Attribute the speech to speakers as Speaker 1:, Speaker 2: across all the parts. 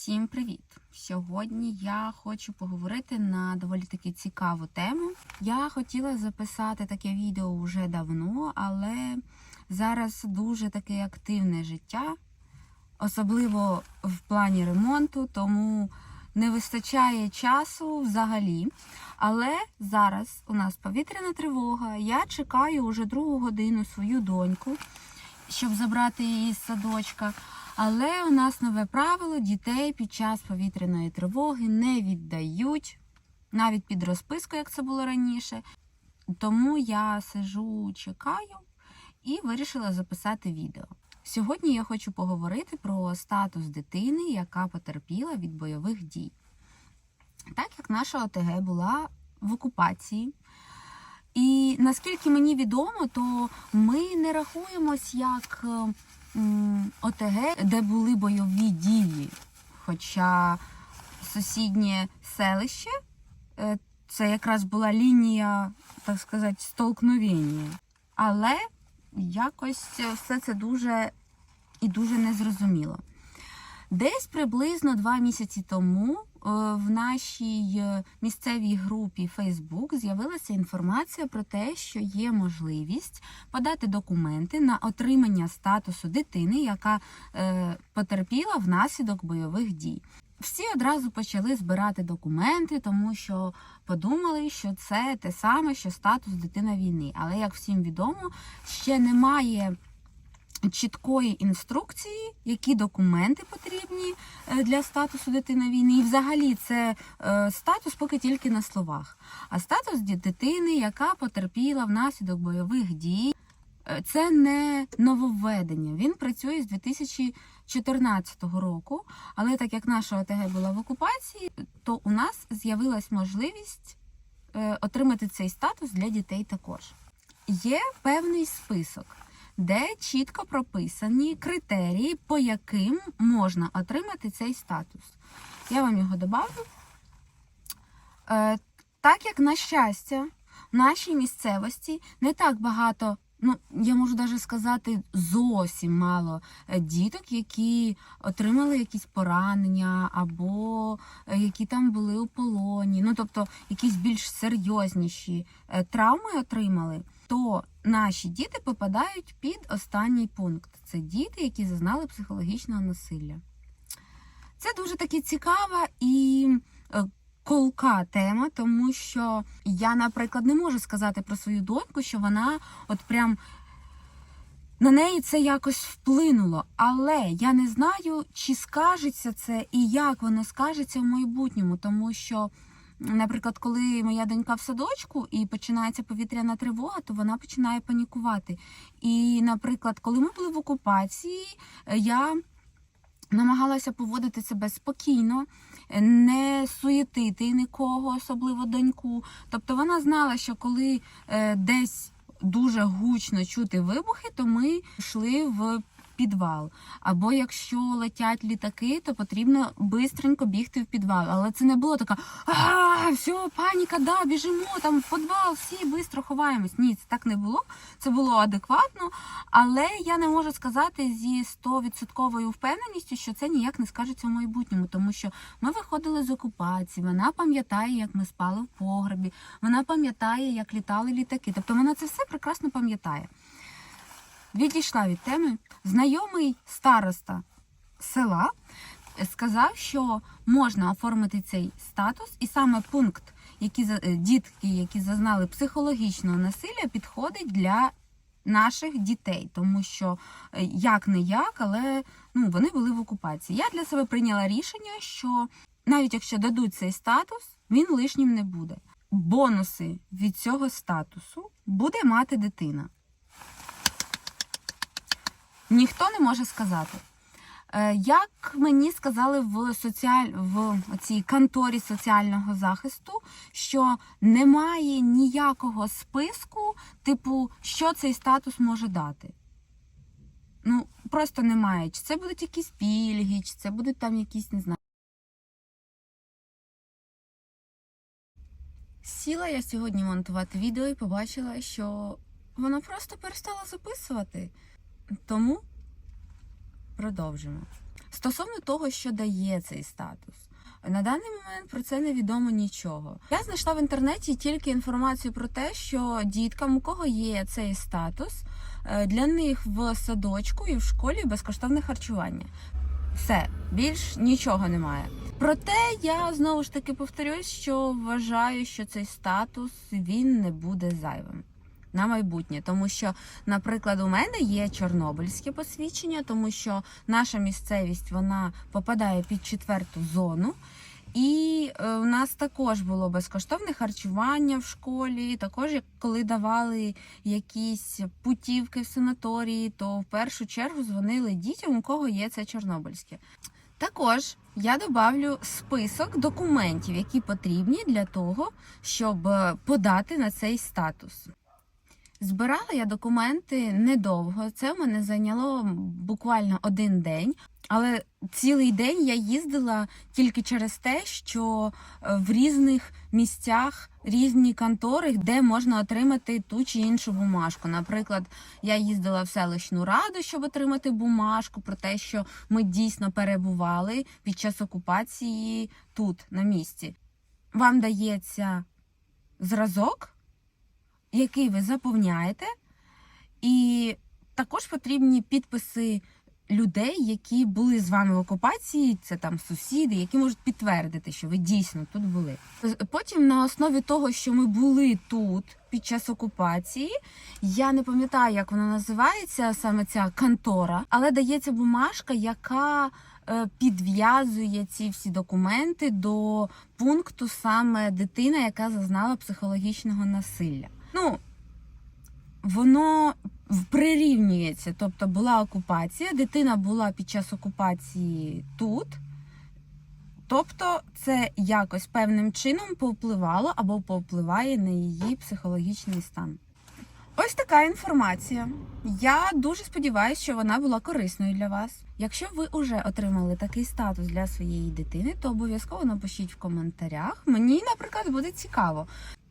Speaker 1: Всім привіт! Сьогодні я хочу поговорити на доволі таки цікаву тему. Я хотіла записати таке відео вже давно, але зараз дуже таке активне життя, особливо в плані ремонту, тому не вистачає часу взагалі. Але зараз у нас повітряна тривога. Я чекаю уже другу годину свою доньку, щоб забрати її з садочка. Але у нас нове правило: дітей під час повітряної тривоги не віддають навіть під розписку, як це було раніше. Тому я сижу, чекаю і вирішила записати відео. Сьогодні я хочу поговорити про статус дитини, яка потерпіла від бойових дій. Так як наша ОТГ була в окупації, і наскільки мені відомо, то ми не рахуємось як е, ОТГ, де були бойові дії. Хоча сусіднє селище е, це якраз була лінія, так сказати, столкновення. Але якось все це дуже і дуже незрозуміло. Десь приблизно два місяці тому е, в нашій е, місцевій групі Facebook з'явилася інформація про те, що є можливість подати документи на отримання статусу дитини, яка е, потерпіла внаслідок бойових дій. Всі одразу почали збирати документи, тому що подумали, що це те саме, що статус дитина війни. Але як всім відомо, ще немає чіткої інструкції, які документи потрібні е, для статусу дитина війни. І взагалі це е, статус поки тільки на словах. А статус дитини, яка потерпіла внаслідок бойових дій, е, це не нововведення. Він працює з 2014 року. Але так як наша ОТГ була в окупації, то у нас з'явилась можливість отримати цей статус для дітей також. Є певний список де чітко прописані критерії, по яким можна отримати цей статус. Я вам його добавлю. Е, так як, на щастя, в нашій місцевості не так багато, ну, я можу навіть сказати, зовсім мало е, діток, які отримали якісь поранення, або е, які там були у полоні, ну тобто якісь більш серйозніші травми отримали, то наші діти попадають під останній пункт. Це діти, які зазнали психологічного насилля. Це дуже таки цікава і е, колка тема, тому що я, наприклад, не можу сказати про свою доньку, що вона от прям на неї це якось вплинуло. Але я не знаю, чи скажеться це і як воно скажеться в майбутньому, тому що. Наприклад, коли моя донька в садочку і починається повітряна тривога, то вона починає панікувати. І, наприклад, коли ми були в окупації, е, я намагалася поводити себе спокійно, е, не суєтити нікого, особливо доньку. Тобто вона знала, що коли е, десь дуже гучно чути вибухи, то ми йшли в підвал. Або якщо летять літаки, то потрібно бистренько бігти в підвал. Але це не було така а все, паніка, да, біжимо там в підвал, всі швидко ховаємось. Ні, це так не було. Це було адекватно. Але я не можу сказати зі 100% впевненістю, що це ніяк не скажеться в майбутньому, тому що ми виходили з окупації. Вона пам'ятає, як ми спали в погребі. Вона пам'ятає, як літали літаки. Тобто вона це все прекрасно пам'ятає. Відійшла від теми. Знайомий староста села сказав, що можна оформити цей статус, і саме пункт, які е, дітки, які зазнали психологічного насилля, підходить для наших дітей, тому що е, як не як, але ну вони були в окупації. Я для себе прийняла рішення, що навіть якщо дадуть цей статус, він лишнім не буде. Бонуси від цього статусу буде мати дитина. Ніхто не може сказати. Е, Як мені сказали в соціаль... в цій конторі соціального захисту, що немає ніякого списку, типу, що цей статус може дати. Ну, просто немає. Чи це будуть якісь пільги, чи це будуть там якісь, не знаю. Сіла я сьогодні монтувати відео і побачила, що воно просто перестало записувати. Тому продовжимо. Стосовно того, що дає цей статус. На даний момент про це не відомо нічого. Я знайшла в інтернеті тільки інформацію про те, що діткам, у кого є цей статус, е, для них в садочку і в школі безкоштовне харчування. Все, більш нічого немає. Проте я знову ж таки повторюсь, що вважаю, що цей статус він не буде зайвим на майбутнє, тому що, наприклад, у мене є чорнобильське посвідчення, тому що наша місцевість вона попадає під четверту зону. І е, у нас також було безкоштовне харчування в школі. Також, коли давали якісь путівки в санаторії, то в першу чергу дзвонили дітям, у кого є це чорнобильське. Також я добавлю список документів, які потрібні для того, щоб е, подати на цей статус. Збирала я документи недовго. Це в мене зайняло буквально один день. Але цілий день я їздила тільки через те, що е, в різних місцях різні контори, де можна отримати ту чи іншу бумажку. Наприклад, я їздила в селищну раду, щоб отримати бумажку про те, що ми дійсно перебували під час окупації тут, на місці. Вам дається зразок, який ви заповняєте, і також потрібні підписи людей, які були з вами в окупації, це там сусіди, які можуть підтвердити, що ви дійсно тут були. Потім, на основі того, що ми були тут під час окупації, я не пам'ятаю, як вона називається, саме ця контора, але дається бумажка, яка е, підв'язує ці всі документи до пункту саме дитина, яка зазнала психологічного насилля. Воно прирівнюється. Тобто була окупація, дитина була під час окупації тут. Тобто це якось певним чином повпливало або повпливає на її психологічний стан. Ось така інформація. Я дуже сподіваюся, що вона була корисною для вас. Якщо ви вже отримали такий статус для своєї дитини, то обов'язково напишіть в коментарях. Мені, наприклад, буде цікаво,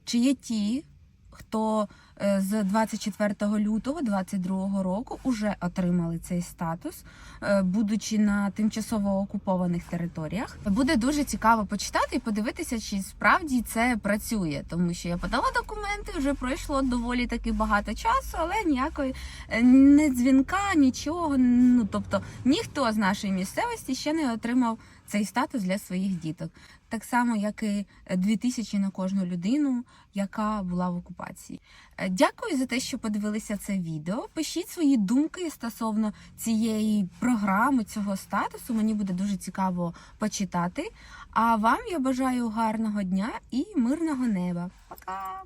Speaker 1: чи є ті, хто е, з 24 лютого 2022 року вже отримали цей статус, е, будучи на тимчасово окупованих територіях. Буде дуже цікаво почитати і подивитися, чи справді це працює, тому що я подала документи, вже пройшло доволі таки багато часу, але ніякої не дзвінка, нічого. Ну тобто ніхто з нашої місцевості ще не отримав цей статус для своїх діток. Так само, як і 2000 на кожну людину, яка була в окупації. Е, Дякую за те, що подивилися це відео. Пишіть свої думки стосовно цієї програми, цього статусу. Мені буде дуже цікаво почитати. А вам я бажаю гарного дня і мирного неба. Пока!